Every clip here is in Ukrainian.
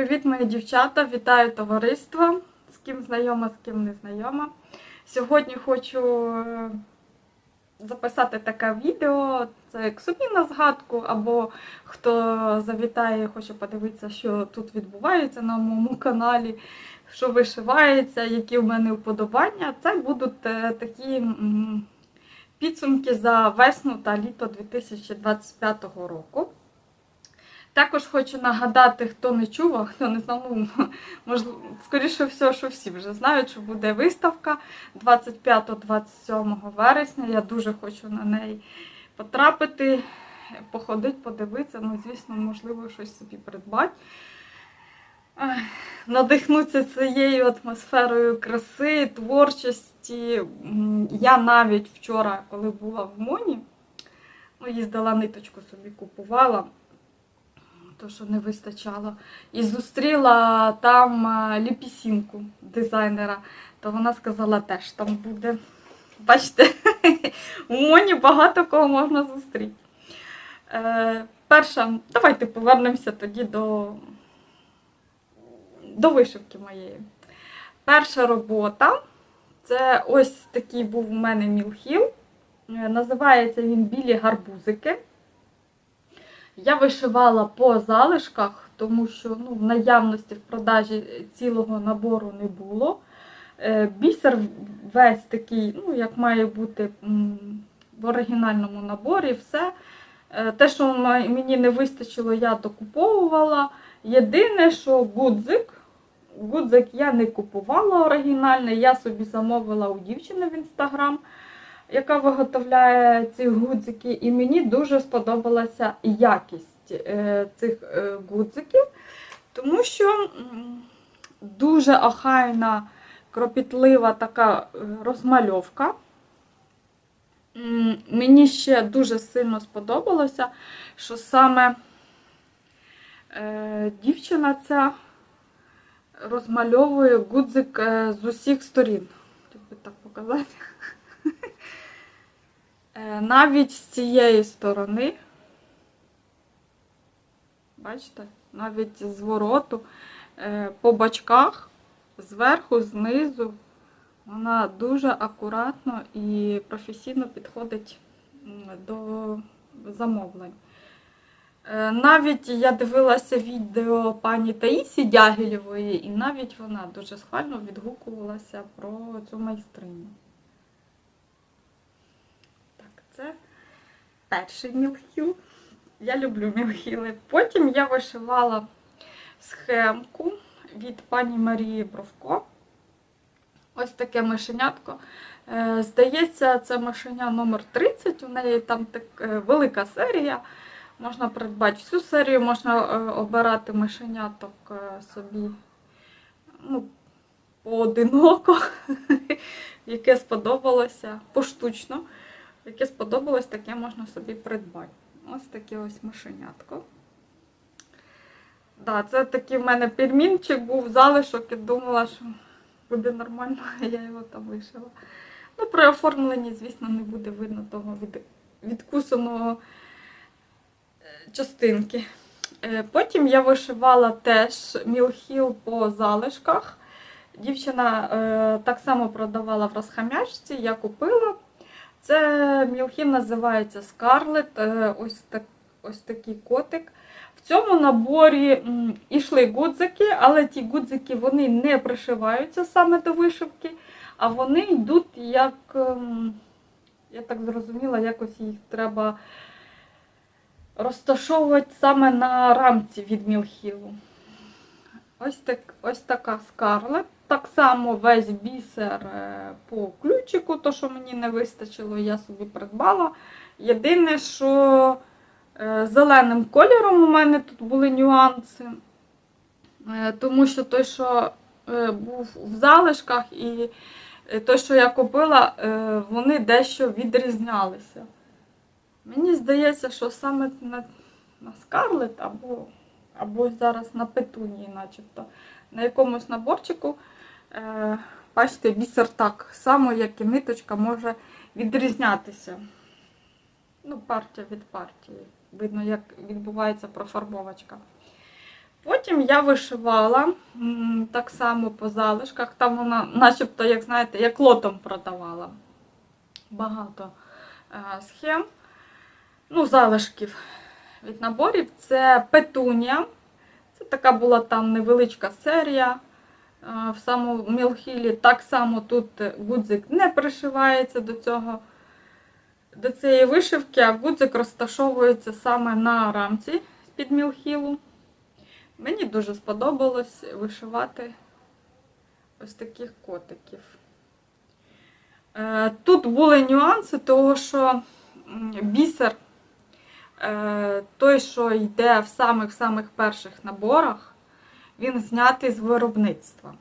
Привіт, мої дівчата! Вітаю товариство! З ким знайома, з ким не знайома. Сьогодні хочу е, записати таке відео. Це як собі на згадку, або хто завітає, хоче подивитися, що тут відбувається на моєму каналі, що вишивається, які в мене вподобання. Це будуть е, такі підсумки за весну та літо 2025 року. Також хочу нагадати, хто не чув, а хто не знав, ну, можливо, скоріше всього, що всі вже знають, що буде виставка 25-27 вересня. Я дуже хочу на неї потрапити, походити, подивитися. Ну, звісно, можливо, щось собі придбати. Надихнутися цією атмосферою краси, творчості. Я навіть вчора, коли була в Моні, ну, їздила ниточку собі купувала то, що не вистачало. І зустріла там е, ліпісінку дизайнера, то вона сказала, теж там буде. Бачите, у Моні багато кого можна зустріти. Е, перша, давайте повернемося тоді до, до вишивки моєї. Перша робота це ось такий був у мене мілхіл. Е, Називається він Білі гарбузики. Я вишивала по залишках, тому що ну, в наявності в продажі цілого набору не було. Е, Бісер весь такий, ну, як має бути в оригінальному наборі, все. Е, Те, що мені не вистачило, я докуповувала. Єдине, що гудзик. Гудзик я не купувала оригінальний, я собі замовила у дівчини в інстаграм яка виготовляє ці гудзики, і мені дуже сподобалася якість е, цих е, гудзиків, тому що дуже охайна, кропітлива така е, розмальовка. Мені ще дуже сильно сподобалося, що саме дівчина ця розмальовує гудзик з усіх сторін. Тобі так показати. Е, Навіть з цієї сторони, бачите, навіть з вороту, е, по бочках, зверху, знизу, вона дуже акуратно і професійно підходить до замовлень. Е, Навіть я дивилася відео пані Таїсі Дягілєвої, і навіть вона дуже схвально відгукувалася про цю майстриню. Це перший мілхіл. Я люблю мілхіли. Потім я вишивала схемку від пані Марії Бровко. Ось таке мишенятко. Е, Здається, це мишеня номер 30. У неї там так е, велика серія. Можна придбати всю серію, можна е, обирати мишеняток собі ну, поодиноко, яке сподобалося поштучно яке сподобалось, таке можна собі придбати. Ось таке ось мишенятко. Да, це такий в мене пельмінчик був залишок і думала, що буде нормально, а я його там вишила. Ну, при оформленні, звісно, не буде видно того від, відкусаного е, частинки. Е, Потім я вишивала теж мілхіл по залишках. Дівчина е, так само продавала в розхамячці, я купила. Це мілхіл називається Скарлет. Ось, так, ось такий котик. В цьому наборі м, ішли гудзики, але ті гудзики вони не пришиваються саме до вишивки, а вони йдуть як, ем, я так зрозуміла, якось їх треба розташовувати саме на рамці від мілхілу. Ось, так, ось така скарлет. Так само весь бісер е, по ключику, то, що мені не вистачило, я собі придбала. Єдине, що е, зеленим кольором у мене тут були нюанси, Е, тому що той, що був в залишках, і той, що я купила, вони дещо відрізнялися. Мені здається, що саме на, на Скарлет або, або зараз на петунії, начебто, на якомусь наборчику. Е, Бачите, бісер так само, як і ниточка, може відрізнятися. Ну, партія від партії. Видно, як відбувається профарбовочка. Потім я вишивала так само по залишках. Там вона, начебто, як знаєте, як лотом продавала. Багато е, схем. Ну, залишків від наборів. Це петунія. Це така була там невеличка серія. Е, В самому Мілхілі так само тут гудзик не пришивається до цього. До цієї вишивки, а гудзик розташовується саме на рамці з-під мілхілу. Мені дуже сподобалось вишивати ось таких котиків. Е, Тут були нюанси, того що бісер, той, що йде в самих-самих перших наборах, він знятий з виробництва.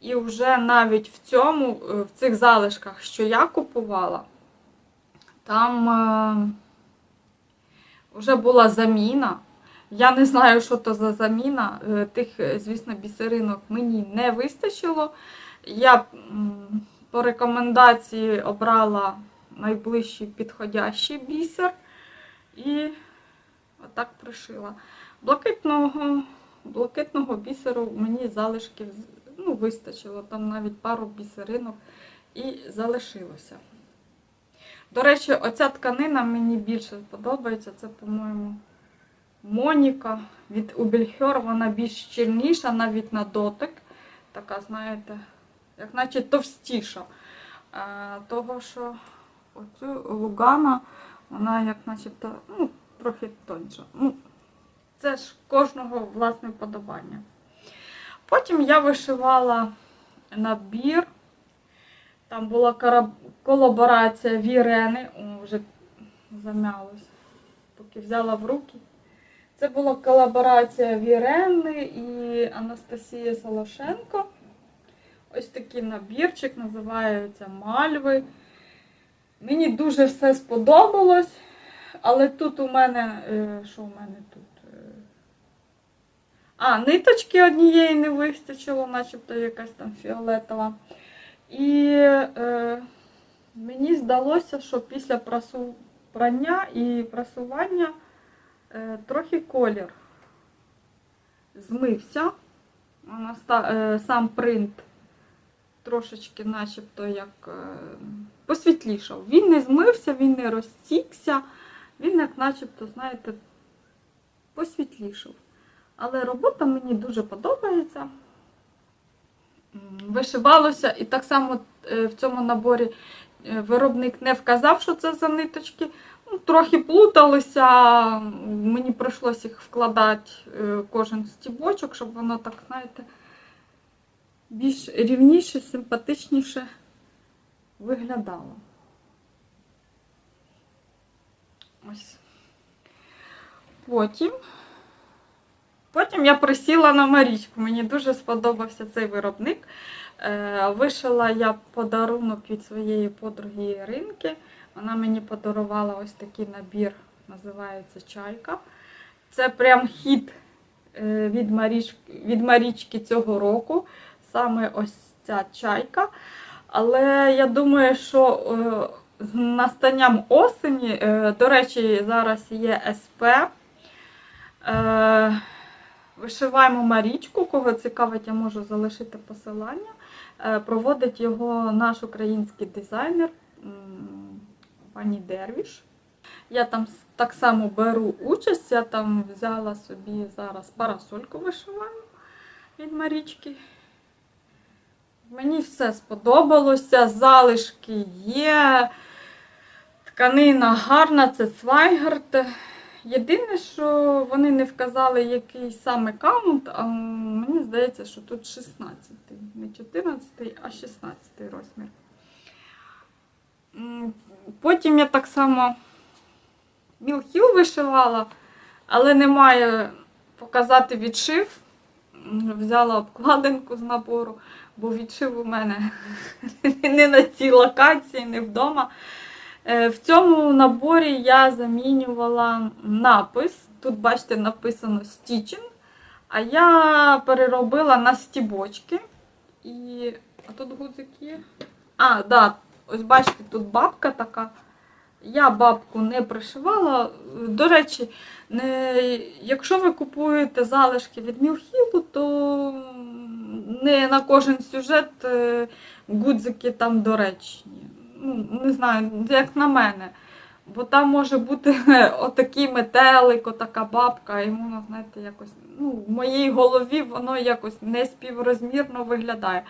І вже навіть в цьому, е, в цих залишках, що я купувала, там е, вже була заміна. Я не знаю, що то за заміна. Е, Тих, е, звісно, бісеринок мені не вистачило. Я по рекомендації обрала найближчий підходящий бісер і отак пришила. Блакитного, блакитного бісеру мені залишків ну, вистачило. Там навіть пару бісеринок і залишилося. До речі, оця тканина мені більше подобається. Це, по-моєму, Моніка від Убельхер. Вона більш щільніша, навіть на дотик. Така, знаєте, як наче товстіша. Е, того, що оцю Лугана, вона як начебто ну, трохи тоньша. Ну, це ж кожного власне вподобання. Потім я вишивала набір. Там була колаборація Вірени. О, вже зам'ялось, поки взяла в руки. Це була колаборація Вірени і Анастасії Солошенко. Ось такий набірчик, називається Мальви. Мені дуже все сподобалось, але тут у мене. е, Що у мене тут? Е, А, ниточки однієї не вистачило, начебто якась там фіолетова. І е, мені здалося, що після прасу... прання і прасування е, трохи колір змився. Е, сам принт трошечки начебто як е, посвітлішав. Він не змився, він не розтікся, він як начебто, знаєте, посвітлішав. Але робота мені дуже подобається. Вишивалося і так само е, в цьому наборі е, виробник не вказав, що це за ниточки. Ну, трохи плуталися, мені прийшлося їх вкладати е, кожен стібочок, щоб воно так, знаєте, більш рівніше, симпатичніше виглядало. Ось. Потім. Потім я присіла на Марічку. Мені дуже сподобався цей виробник. Е, Вишила я подарунок від своєї подруги Іринки. Вона мені подарувала ось такий набір, називається Чайка. Це прям хід е, від Марічки, від Марічки цього року. Саме ось ця чайка. Але я думаю, що е, з настанням осені, е, до речі, зараз є СП. Е, Вишиваємо Марічку, кого цікавить, я можу залишити посилання. Проводить його наш український дизайнер пані Дервіш. Я там так само беру участь, я там взяла собі зараз парасольку вишиваю від Марічки. Мені все сподобалося, залишки є, тканина гарна, це Свайгард. Єдине, що вони не вказали, який саме каунт, а мені здається, що тут 16, не 14, а 16 розмір. Потім я так само мілхіл вишивала, але немає показати відшив. Взяла обкладинку з набору, бо відшив у мене не на цій локації, не вдома. Е, В цьому наборі я замінювала напис. Тут, бачите, написано Stitching, а я переробила на стібочки. І. А тут гудзик є. А, да, ось бачите, тут бабка така Я бабку не пришивала. До речі, не, якщо ви купуєте залишки від Мілхілу, то не на кожен сюжет е, гудзики там доречні. Ну, не знаю, як на мене. Бо там може бути отакий метелик, отака бабка, і воно, знаєте, якось ну, в моїй голові воно якось неспіврозмірно виглядає.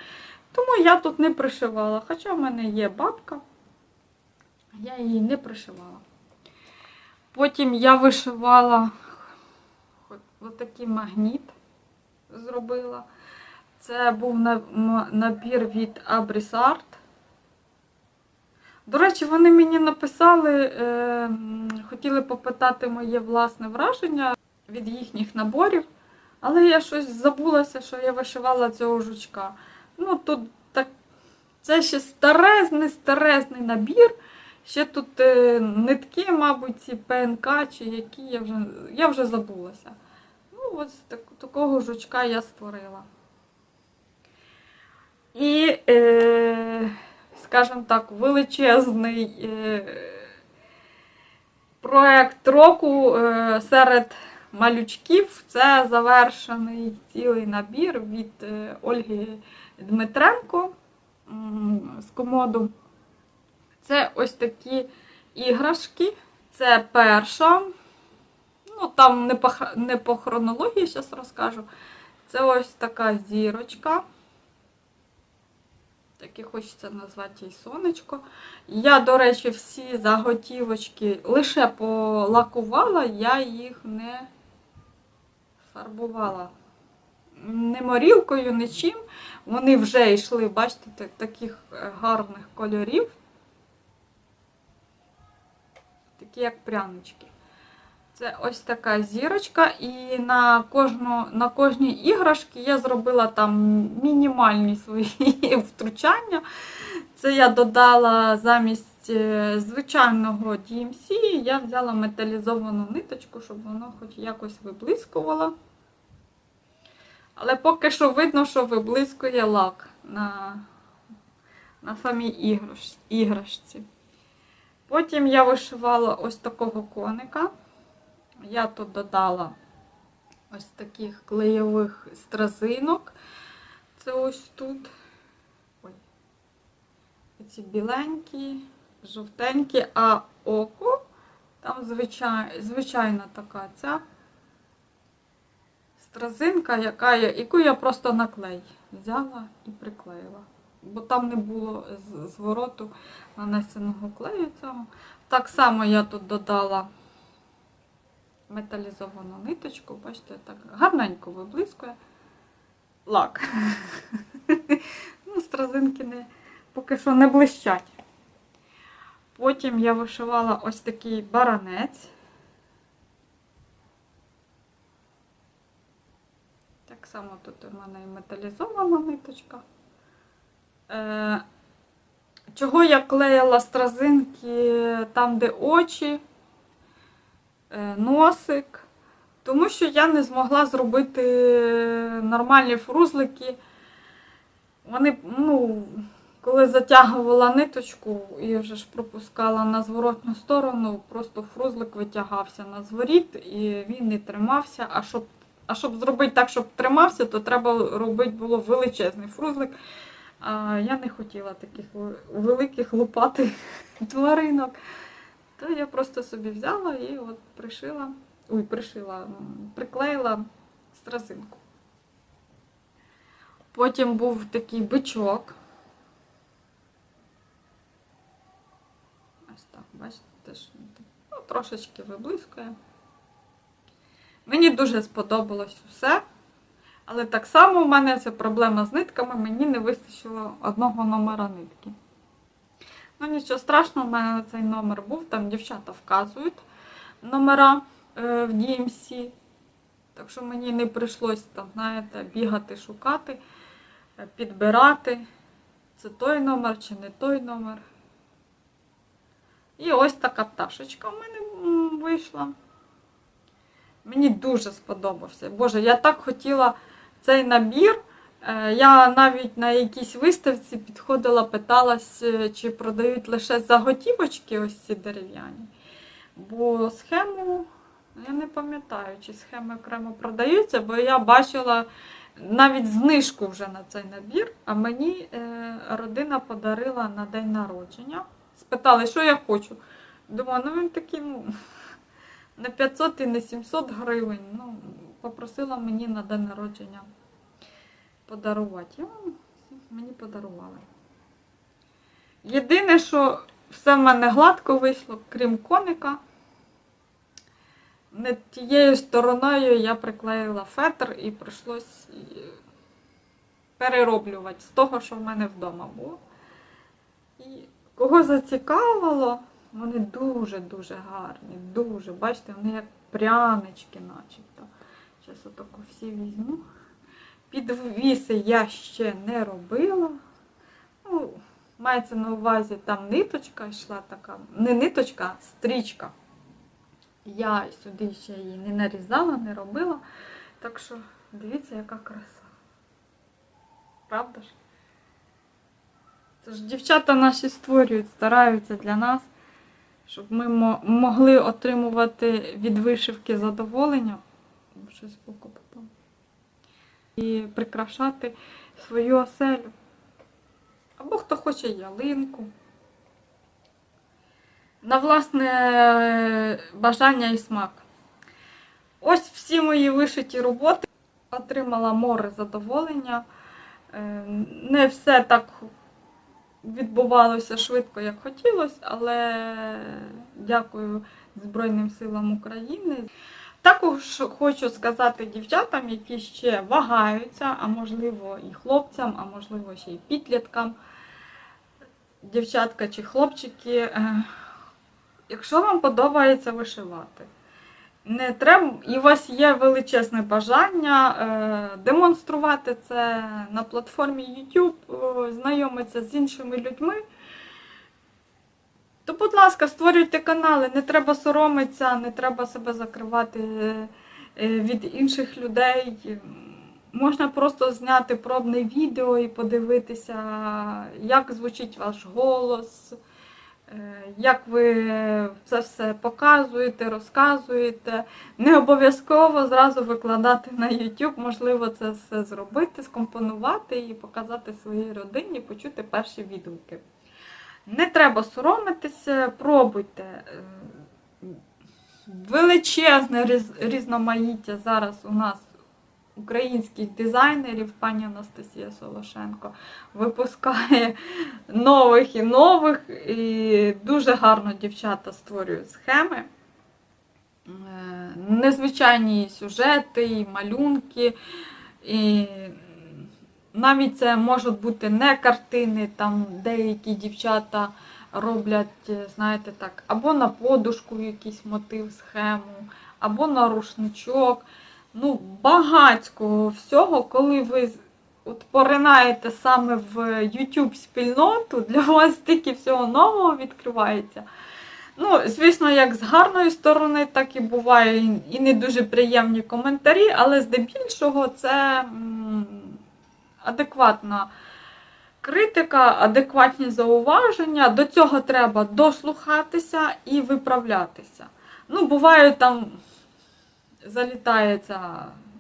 Тому я тут не пришивала. Хоча в мене є бабка, я її не пришивала. Потім я вишивала отакий магніт зробила. Це був набір від Art. До речі, вони мені написали, е, хотіли попитати моє власне враження від їхніх наборів, але я щось забулася, що я вишивала цього жучка. Ну, тут так, це ще старезний, старезний набір. Ще тут е, нитки, мабуть, ці ПНК чи які, я вже, я вже забулася. Ну, ось так, такого жучка я створила. І, е, скажімо так, величезний е, проект року е, серед малючків це завершений цілий набір від е, Ольги Дмитренко м, з комоду. Це ось такі іграшки. Це перша. Ну, там не по, не по хронології, зараз розкажу. Це ось така зірочка. Так і хочеться назвати її сонечко. Я, до речі, всі заготівочки лише полакувала, я їх не фарбувала. Не морілкою, нічим. Вони вже йшли, бачите, таких е, гарних кольорів. Такі як прянички. Це ось така зірочка, і на кожну, на кожній іграшці я зробила там мінімальні свої втручання. Це я додала замість е, звичайного DMC, я взяла металізовану ниточку, щоб воно хоч якось виблискувало. Але поки що видно, що виблискує лак на, на самій іграш, іграшці. Потім я вишивала ось такого коника. Я тут додала ось таких клейових стразинок. Це ось тут. Ой. Ці біленькі, жовтенькі, а око там звичай, звичайна така ця стразинка, яка я, яку я просто на клей взяла і приклеїла. Бо там не було звороту нанесеного клею цього. Так само я тут додала металізовану ниточку, бачите, так гарненько виблискує лак. ну, стразинки не, поки що не блищать. Потім я вишивала ось такий баранець. Так само тут у мене і металізована ниточка. Е, чого я клеїла стразинки там, де очі, носик, тому що я не змогла зробити нормальні фрузлики. Вони, ну, коли затягувала ниточку і вже ж пропускала на зворотню сторону, просто фрузлик витягався на зворіт і він не тримався. А щоб, а щоб зробити так, щоб тримався, то треба робити було величезний фрузлик. А я не хотіла таких ве- великих лопатих тваринок. То я просто собі взяла і от пришила, ой, пришила, приклеїла стразинку. Потім був такий бичок. Ось так, бачите, теж ну, трошечки виблискує. Мені дуже сподобалось все. Але так само в мене це проблема з нитками, мені не вистачило одного номера нитки. Ну, нічого страшного, в мене цей номер був, там дівчата вказують номера е, в DMC. Так що мені не прийшлось там, знаєте, бігати, шукати, е, підбирати. Це той номер чи не той номер. І ось така пташечка в мене вийшла. Мені дуже сподобався. Боже, я так хотіла цей набір, Я навіть на якійсь виставці підходила, питалась, е, чи продають лише заготівочки ось ці дерев'яні. Бо схему, я не пам'ятаю, чи схеми окремо продаються, бо я бачила навіть знижку вже на цей набір, а мені е, родина подарила на день народження. Спитали, що я хочу. Думаю, ну він такий, ну, не 500 і не 700 гривень. Ну, попросила мені на день народження подарувати. Он мені подарували. Єдине, що все в мене гладко вийшло, крім коника. Не тією стороною я приклеїла фетр і прийшлось е, перероблювати з того, що в мене вдома було. І кого зацікавило, вони дуже-дуже гарні, дуже. Бачите, вони як прянички начебто. Зараз отаку всі візьму. Підвіси я ще не робила. Ну, мається на увазі, там ниточка йшла така, не ниточка, а стрічка. Я сюди ще її не нарізала, не робила. Так що дивіться, яка краса. Правда ж? Це ж дівчата наші створюють, стараються для нас, щоб ми могли отримувати від вишивки задоволення. Щось боку попало. І прикрашати свою оселю. Або хто хоче ялинку. На власне бажання і смак. Ось всі мої вишиті роботи. Отримала море задоволення. Е, Не все так відбувалося швидко, як хотілося, але дякую Збройним силам України. Також хочу сказати дівчатам, які ще вагаються, а можливо і хлопцям, а можливо ще й підліткам, дівчатка чи хлопчики, е, якщо вам подобається вишивати, не треба, і у вас є величезне бажання е, демонструвати це на платформі YouTube, е, знайомитися з іншими людьми. То, будь ласка, створюйте канали, не треба соромитися, не треба себе закривати е, е, від інших людей. Можна просто зняти пробне відео і подивитися, як звучить ваш голос, е, як ви це все показуєте, розказуєте. Не обов'язково зразу викладати на YouTube, можливо, це все зробити, скомпонувати і показати своїй родині, почути перші відгуки. Не треба соромитися, пробуйте. Е, Величезне різноманіття зараз у нас українських дизайнерів, пані Анастасія Солошенко випускає нових і нових, і дуже гарно дівчата створюють схеми. Е, Незвичайні сюжети, і малюнки, і навіть це можуть бути не картини, там деякі дівчата роблять, е, знаєте так, або на подушку якийсь мотив, схему, або на рушничок. Ну, багатько всього, коли ви от поринаєте саме в YouTube спільноту, для вас стільки всього нового відкривається. Ну, звісно, як з гарної сторони, так і буває і- не дуже приємні коментарі, але здебільшого це адекватна критика, адекватні зауваження. До цього треба дослухатися і виправлятися. Ну, буває там залітається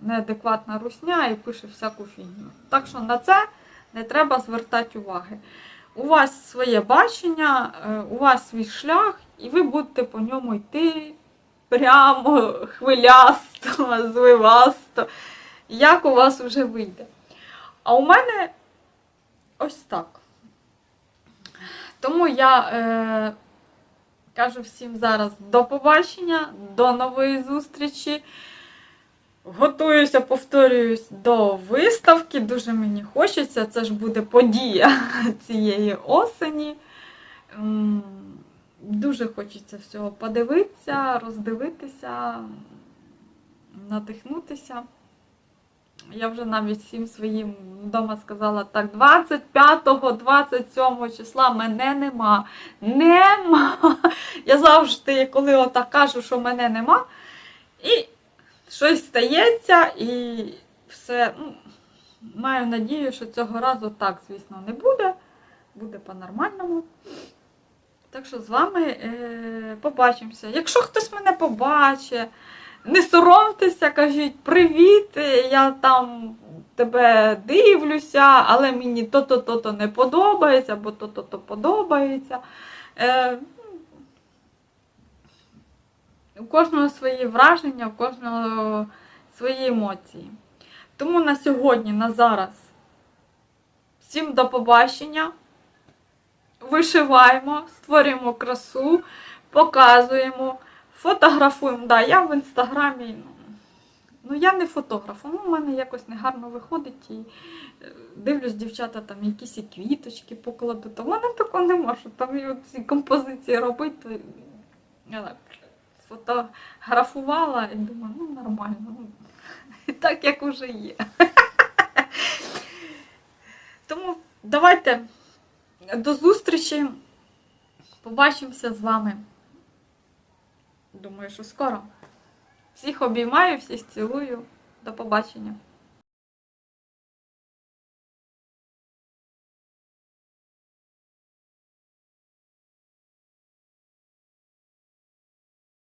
неадекватна русня і пише всяку фігню. Так що на це не треба звертати уваги. У вас своє бачення, е, у вас свій шлях, і ви будете по ньому йти прямо, хвилясто, звивасто, як у вас вже вийде. А у мене ось так. Тому я е, кажу всім зараз до побачення, до нової зустрічі. Готуюся, повторююсь, до виставки. Дуже мені хочеться. Це ж буде подія цієї осені. Дуже хочеться всього подивитися, роздивитися, надихнутися. Я вже навіть всім своїм вдома сказала, так, 25-27 числа мене нема. Нема. Я завжди, коли отак кажу, що мене нема, і щось стається, і все. Ну, Маю надію, що цього разу так, звісно, не буде. Буде по-нормальному. Так що з вами е, побачимося. Якщо хтось мене побачить, не соромтеся, кажіть привіт, я там тебе дивлюся, але мені то-то, то-то не подобається, або то-то, то подобається. Е, у кожного свої враження, у кожного свої емоції. Тому на сьогодні, на зараз, всім до побачення. Вишиваємо, створюємо красу, показуємо, фотографуємо. Да, я в інстаграмі. ну, Ну, я не фотограф, ну, у мене якось негарно виходить і е, дивлюсь, дівчата там якісь і квіточки покладуть. А в мене такого нема, що там і ці композиції робити. Я так сфотографувала і думаю, ну нормально. ну, Так як уже є. Тому давайте до зустрічі. Побачимося з вами. Думаю, що скоро. Всіх обіймаю, всіх цілую. До побачення.